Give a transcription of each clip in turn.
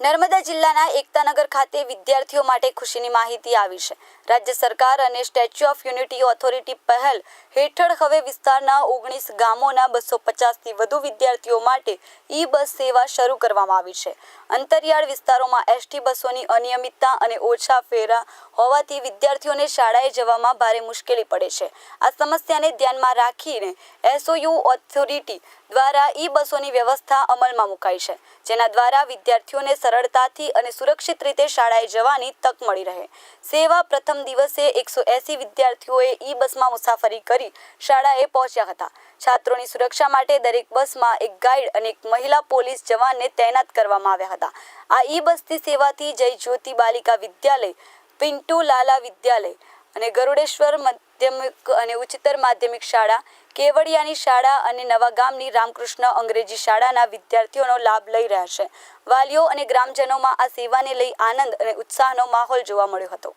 નર્મદા જિલ્લાના એકતાનગર ખાતે વિદ્યાર્થીઓ માટે ખુશીની માહિતી આવી છે. રાજ્ય સરકાર અને સ્ટેચ્યુ ઓફ યુનિટી ઓથોરિટી પહેલ હેઠળ હવે વિસ્તારના ઓગણીસ ગામોના બસો પચાસથી વધુ વિદ્યાર્થીઓ માટે ઈ બસ સેવા શરૂ કરવામાં આવી છે. અંતરિયાળ વિસ્તારોમાં એસટી બસોની અનિયમિતતા અને ઓછા ફેરા હોવાથી વિદ્યાર્થીઓને શાળાએ જવામાં ભારે મુશ્કેલી પડે છે. આ સમસ્યાને ધ્યાનમાં રાખીને એસઓયુ ઓથોરિટી દ્વારા ઈ બસોની વ્યવસ્થા અમલમાં મુકાઈ છે, જેના દ્વારા વિદ્યાર્થીઓને સરળતાથી અને સુરક્ષિત રીતે શાળાએ જવાની તક મળી રહે. સેવા પ્રથમ દિવસે એકસો એસી વિદ્યાર્થીઓએ ઈ બસમાં મુસાફરી કરી શાળાએ પહોંચ્યા હતા. છાત્રોની સુરક્ષા માટે દરેક બસમાં એક ગાઈડ અને એક મહિલા પોલીસ જવાનને તૈનાત કરવામાં આવ્યા હતા. આ ઈ બસની સેવાથી જય જ્યોતિ બાલિકા વિદ્યાલય, પિન્ટુ લાલા વિદ્યાલય અને ગરુડેશ્વર માધ્યમિક અને ઉચ્ચતર માધ્યમિક શાળા કેવડિયાની શાળા અને નવા ગામની રામકૃષ્ણ અંગ્રેજી શાળાના વિદ્યાર્થીઓનો લાભ લઈ રહ્યા છે. વાલીઓ અને ગ્રામજનોમાં આ સેવાને લઈ આનંદ અને ઉત્સાહનો માહોલ જોવા મળ્યો હતો.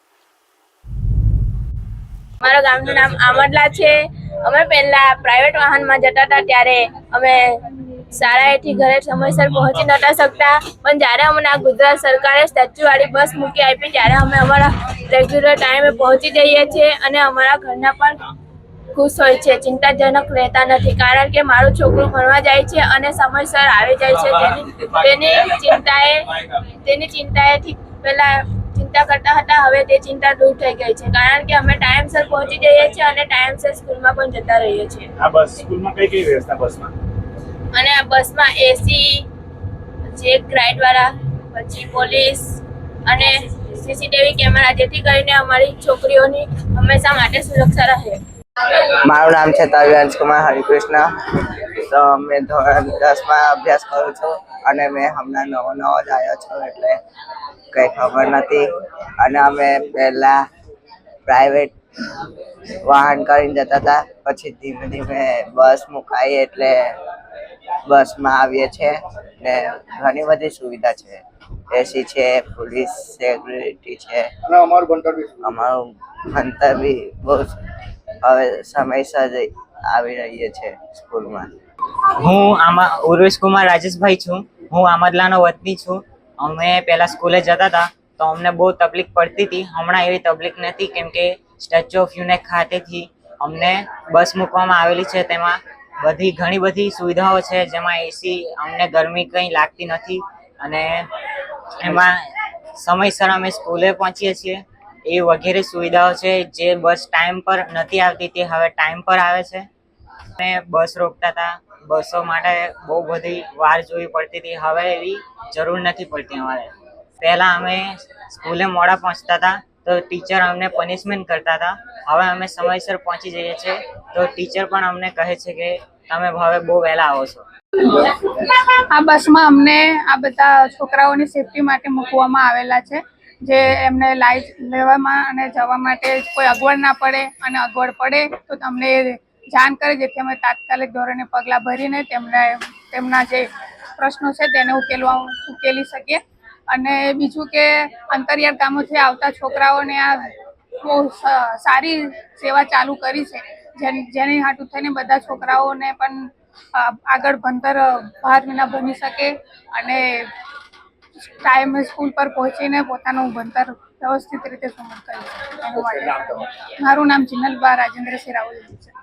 મારા ગામનું નામ આમડલા છે. અમે પહેલા પ્રાઇવેટ વાહનમાં જતા હતા, ત્યારે અમે શાળાએથી ઘરે સમયસર પહોંચી નતા શકતા. પણ જ્યારે અમને આ ગુજરાત સરકારે સ્ટેચ્યુ વાળી બસ મૂકી આપી, ત્યારે અમે અમારા રેગ્યુલર ટાઈમે પહોંચી જઈએ છીએ અને અમારા ઘરના પણ ખુશ હોય છે ચિંતાજનક રહેતા નથી. કારણ કે મારું છોકરું ભણવા જાય છે અને સમયસર આવી જાય છે. તેની તેની ચિંતાએ તેની ચિંતાએથી પહેલા ચિંતા કરતા હતા હવે તે ચિંતા દૂર થઈ ગઈ છે. કારણ કે અમે ટાઈમસર પહોંચી જઈએ છીએ અને ટાઈમસર સ્કૂલમાં પણ જતા રહીએ છીએ. આ બસ સ્કૂલમાં કઈ કઈ વ્યવસ્થા બસમાં? અને આ બસમાં એસી પછી એક વાળા પછી પોલીસ અને સીસીટીવી કેમેરા જેથી કરીને અમારી છોકરીઓની હંમેશા માટે સુરક્ષા રહે. મારું નામ છે તવ્યાંશ કુમાર હરિકૃષ્ણ. તો મેં ધોરણ દસમાં અભ્યાસ કરું છું અને મેં હમણાં નવો નવો જ આવ્યો છું એટલે કંઈ ખબર નથી. અને અમે પહેલાં પ્રાઇવેટ વાહન કરીને જતા હતા પછી ધીમે ધીમે બસ મુકાઈ એટલે બસમાં આવીએ છીએ ને ઘણી બધી સુવિધા છે. એસી છે પોલીસ સેક્યુરિટી છે. અમારું ભણતર બી બહુ હવે સમયસર આવી રહીએ છે સ્કૂલમાં. હું આમાં ઉર્વેશ કુમાર રાજેશભાઈ છું. હું આમદલાનો વતની છું. અમે પહેલાં સ્કૂલે જતા હતા, તો અમને બહુ તકલીફ પડતી હતી. હમણાં એવી તકલીફ નથી, કેમ કે સ્ટેચ્યુ ઓફ યુનિટ ખાતેથી અમને બસ મૂકવામાં આવેલી છે. તેમાં બધી ઘણી બધી સુવિધાઓ છે, જેમાં એસી અમને ગરમી કંઈ લાગતી નથી. અને એમાં સમયસર અમે સ્કૂલે પહોંચીએ છીએ. એ વગેરે સુવિધાઓ છે જે બસ ટાઈમ પર નથી આવતી, તે હવે ટાઈમ પર આવે છે. અને બસ રોકતા હતા, બસો માટે બહુ બધી વાર જોવી પડતી હતી, હવે એવી જરૂર નથી પડતી અમારે. પહેલાં અમે સ્કૂલે મોડા પહોંચતા હતા, તો ટીચર અમને પનિશમેન્ટ કરતા હતા. હવે અમે સમયસર પહોંચી જઈએ છીએ, તો ટીચર પણ અમને કહે છે કે તમે હવે બહુ વહેલા આવો છો. આ બસમાં અમને આ બધા છોકરાઓની સેફટી માટે મૂકવામાં આવેલા છે. જે એમને લાઈટ લેવામાં અને જવા માટે કોઈ અગવડ ના પડે અને અગવડ પડે તો તમને જાણ કરે, જેથી અમે તાત્કાલિક ધોરણે પગલાં ભરીને તેમને, તેમના જે પ્રશ્નો છે તેને ઉકેલવા, ઉકેલી શકીએ. અને બીજું કે અંતરિયાળ ગામોથી આવતા છોકરાઓને આ બહુ સારી સેવા ચાલુ કરી છે. જેની હાટુ થઈને બધા છોકરાઓને પણ આગળ ભણતર બહાર વિના ભણી શકે. અને ટાઈમે સ્કૂલ પર પહોંચીને પોતાનું ભણતર વ્યવસ્થિત રીતે પૂર્ણ કર્યું. એનું માટે. મારું નામ જિનલબા રાજેન્દ્રસિંહ રાવલ છે.